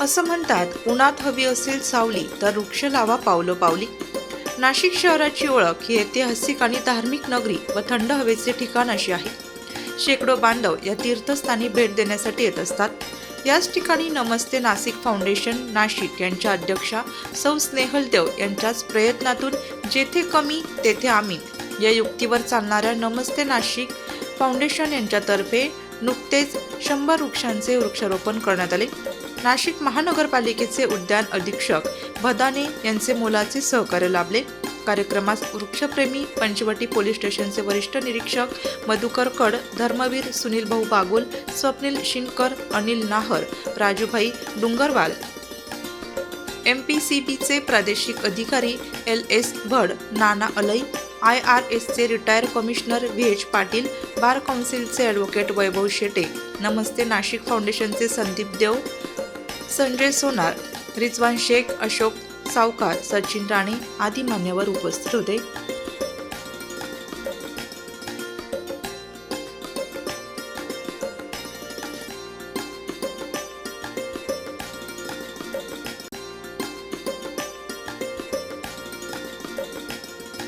असं म्हणतात उन्हात हवी असेल सावली तर वृक्ष लावा पावलं पावली. नाशिक शहराची ओळख ही ऐतिहासिक आणि धार्मिक नगरी व थंड हवेचे ठिकाण अशी आहे. शेकडो बांधव या तीर्थस्थानी भेट देण्यासाठी येत असतात. याच ठिकाणी नमस्ते नाशिक फाउंडेशन नाशिक यांच्या अध्यक्षा सौ स्नेहल देव यांच्याच प्रयत्नातून जेथे कमी तेथे आम्ही. या युक्तीवर चालणाऱ्या नमस्ते नाशिक फाउंडेशन यांच्यातर्फे नुकतेच शंभर वृक्षांचे वृक्षारोपण करण्यात आले. नाशिक महानगरपालिकेचे उद्यान अधीक्षक भदाने यांचे मोलाचे सहकार्य लाभले. कार्यक्रमास वृक्षप्रेमी पंचवटी पोलीस स्टेशनचे वरिष्ठ निरीक्षक मधुकर कड Dharmaveer Sunil Bhau Bagul Swapnil Shinkar Anil Nahar Rajubhai Dungarwal. M P C बीचे प्रादेशिक अधिकारी L S Bhad Nana Alai I R एसचे retire commissioner V H Patil bar काउन्सिलचे advocate Vaibhav Shete. नमस्ते नाशिक फाउंडेशनचे संदीप देव संजय सोनार रिजवान शेख अशोक सावकार सचिन राणे आदी मान्यवर उपस्थित होते.